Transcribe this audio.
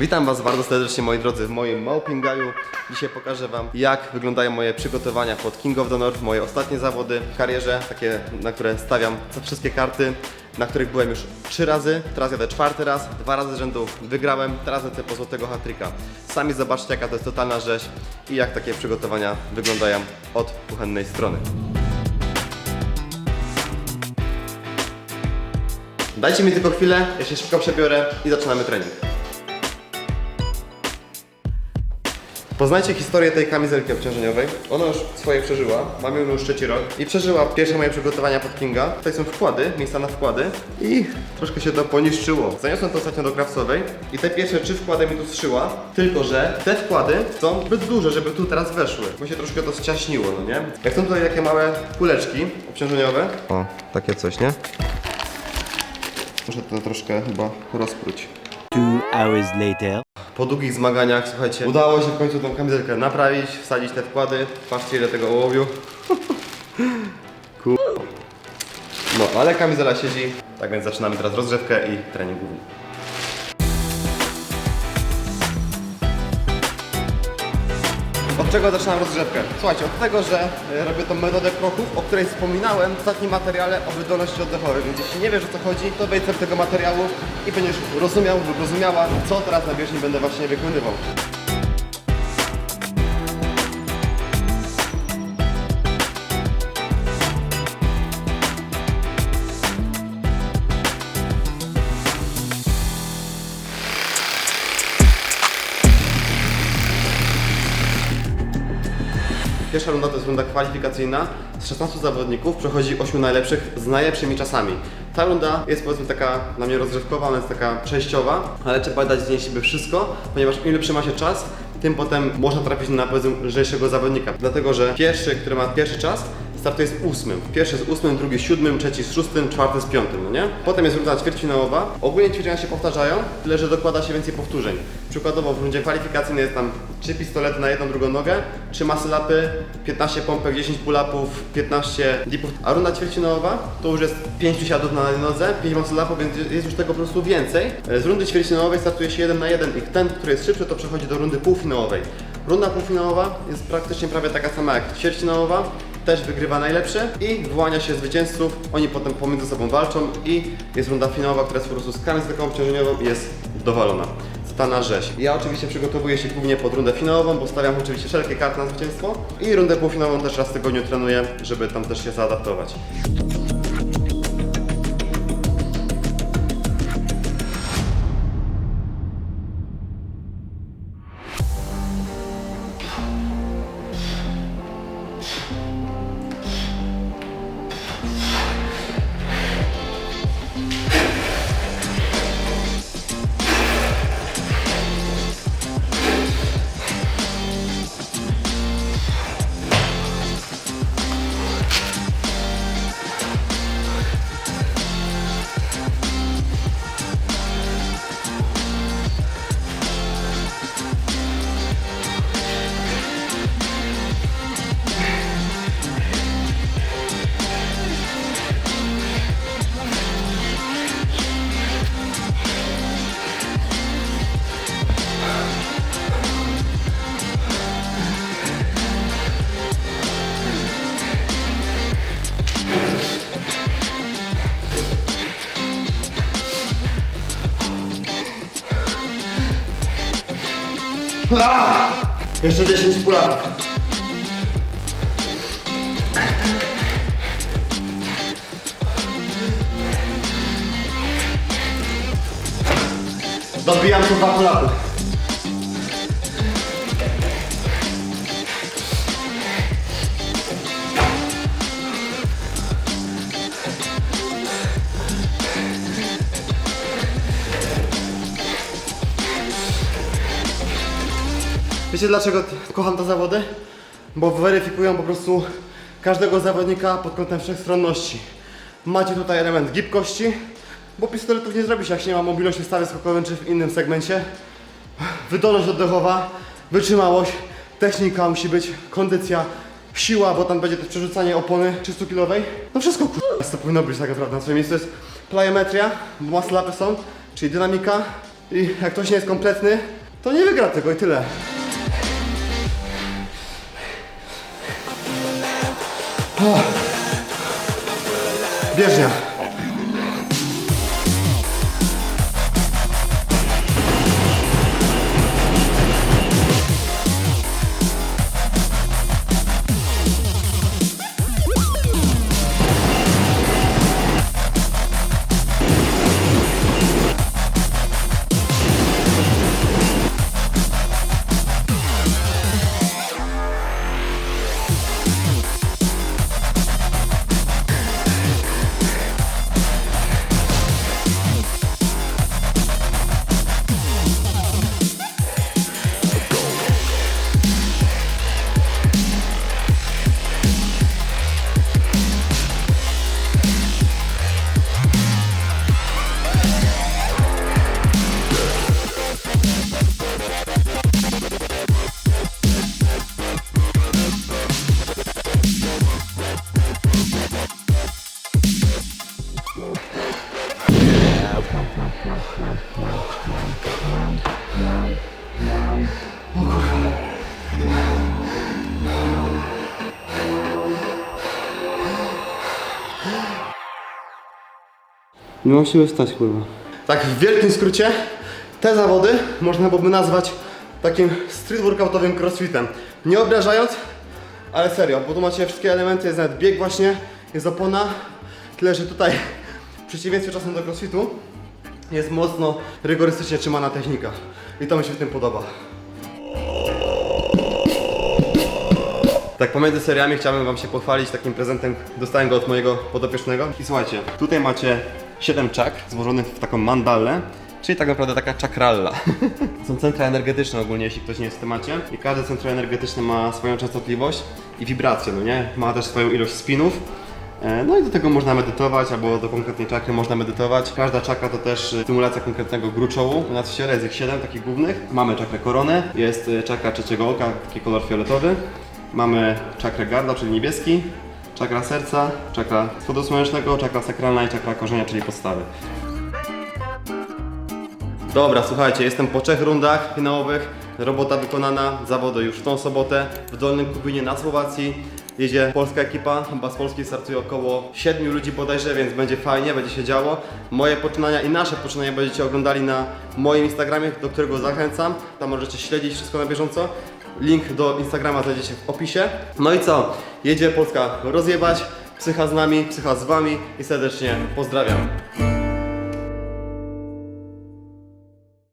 Witam Was bardzo serdecznie moi drodzy w moim Małpingaju. Dzisiaj pokażę Wam jak wyglądają moje przygotowania pod King of the North, moje ostatnie zawody w karierze, takie na które stawiam wszystkie karty, na których byłem już trzy razy, teraz jadę czwarty raz, dwa razy rzędu wygrałem, teraz lecę po złotego hatryka. Sami zobaczcie jaka to jest totalna rzeź i jak takie przygotowania wyglądają od kuchennej strony. Dajcie mi tylko chwilę, ja się szybko przebiorę i zaczynamy trening. Poznajcie historię tej kamizelki obciążeniowej. Ona już swoje przeżyła, mam ją już trzeci rok i przeżyła pierwsze moje przygotowania pod Kinga. Tutaj są wkłady, miejsca na wkłady i troszkę się to poniszczyło. Zaniosłem to ostatnio do krawcowej i te pierwsze trzy wkłady mi tu zszyła, tylko że te wkłady są zbyt duże, żeby tu teraz weszły, bo się troszkę to ściaśniło, no nie? Jak są tutaj takie małe kuleczki obciążeniowe. O, takie coś, nie? Muszę to troszkę chyba rozpróć. Two hours later. Po długich zmaganiach, słuchajcie, udało się w końcu tą kamizelkę naprawić, wsadzić te wkłady. Patrzcie ile tego ołowiu. Kur... No, ale kamizela siedzi. Tak więc zaczynamy teraz rozgrzewkę i trening główny. Czego zaczynam rozgrzewkę? Słuchajcie, od tego, że e, robię tą metodę kroków, o której wspominałem w ostatnim materiale o wydolności oddechowej. Więc jeśli nie wiesz o co chodzi, to wejdź sobie tego materiału i będziesz rozumiał lub rozumiała, co teraz na bieżni będę właśnie wykonywał. Pierwsza runda to jest runda kwalifikacyjna. Z 16 zawodników przechodzi 8 najlepszych z najlepszymi czasami. Ta runda jest powiedzmy taka dla mnie rozrywkowa, ona jest taka przejściowa, ale trzeba dać z niej siebie wszystko, ponieważ im lepszy ma się czas, tym potem można trafić na powiedzmy lżejszego zawodnika. Dlatego, że pierwszy, który ma pierwszy czas, startuje z ósmym. Pierwszy z ósmym, drugi z siódmym, trzeci z szóstym, czwarty z piątym, no nie? Potem jest runda ćwierćfinałowa. Ogólnie ćwiczenia się powtarzają, tyle że dokłada się więcej powtórzeń. Przykładowo w rundzie kwalifikacyjnej jest tam 3 pistolety na jedną, drugą nogę, 3 masy-lapy, 15 pompek, 10 pull-upów, 15 dipów, a runda ćwierćfinałowa to już jest 5 siadów na jednej nodze, 5 masy-lapów, więc jest już tego po prostu więcej. Z rundy ćwierćfinałowej startuje się 1 na 1 i ten, który jest szybszy, to przechodzi do rundy półfinałowej. Runda półfinałowa jest praktycznie prawie taka sama jak ćwierćfinałowa, też wygrywa najlepszy i wyłania się zwycięzców. Oni potem pomiędzy sobą walczą i jest runda finałowa, która jest po prostu z kamizelką obciążeniową i jest dowalona. Stana rzeź. Ja oczywiście przygotowuję się głównie pod rundę finałową, bo stawiam oczywiście wszelkie karty na zwycięstwo i rundę półfinałową też raz w tygodniu trenuję, żeby tam też się zaadaptować. Jeszcze 10 pulatów. Dobijam tu dwa pulaty. Wiecie dlaczego kocham te zawody? Bo weryfikują po prostu każdego zawodnika pod kątem wszechstronności. Macie tutaj element gibkości, bo pistoletów nie zrobi się, jak się nie ma mobilności w stawie skokowym czy w innym segmencie. Wydolność oddechowa, wytrzymałość, technika musi być, kondycja, siła, bo tam będzie też przerzucanie opony 300-kilowej. No wszystko kurwa, to powinno być tak naprawdę na swoim miejscu. jest plyometria, bo masy lapy są, czyli dynamika, I jak ktoś nie jest kompletny, to nie wygra tego i tyle. Бежня. Nie mam siły wstać, kurwa. Tak, w wielkim skrócie, te zawody można byłoby nazwać takim street workoutowym crossfitem. Nie obrażając, ale serio, bo tu macie wszystkie elementy, jest nawet bieg właśnie, jest opona, tyle że tutaj w przeciwieństwie czasem do crossfitu jest mocno rygorystycznie trzymana technika. I to mi się w tym podoba. Tak, pomiędzy seriami chciałbym Wam się pochwalić takim prezentem. Dostałem go od mojego podopiecznego. I słuchajcie, tutaj macie 7 czakr złożonych w taką mandalę, czyli tak naprawdę taka czakralla. Są centra energetyczne ogólnie, jeśli ktoś nie jest w temacie. I każde centrum energetyczne ma swoją częstotliwość i wibrację, no nie? Ma też swoją ilość spinów. E, No i do tego można medytować, albo do konkretnej czakry można medytować. Każda czakra to też e, stymulacja konkretnego gruczołu. U nas w ciele jest ich 7 takich głównych. Mamy czakrę koronę, jest e, czakra trzeciego oka, taki kolor fioletowy. Mamy czakrę gardła, czyli niebieski, czakra serca, czakra schodu słonecznego, czakra sakralna i czakra korzenia, czyli podstawy. Dobra, słuchajcie, jestem po trzech rundach finałowych. Robota wykonana, zawody już w tą sobotę w Dolnym Kubinie na Słowacji. Jedzie polska ekipa, chyba z Polski startuje około 7 ludzi bodajże, więc będzie fajnie, będzie się działo. Moje poczynania i nasze poczynania będziecie oglądali na moim Instagramie, do którego zachęcam. Tam możecie śledzić wszystko na bieżąco. Link do Instagrama znajdziecie w opisie. No i co? Jedzie Polska rozjebać, psycha z nami, psycha z wami i serdecznie pozdrawiam.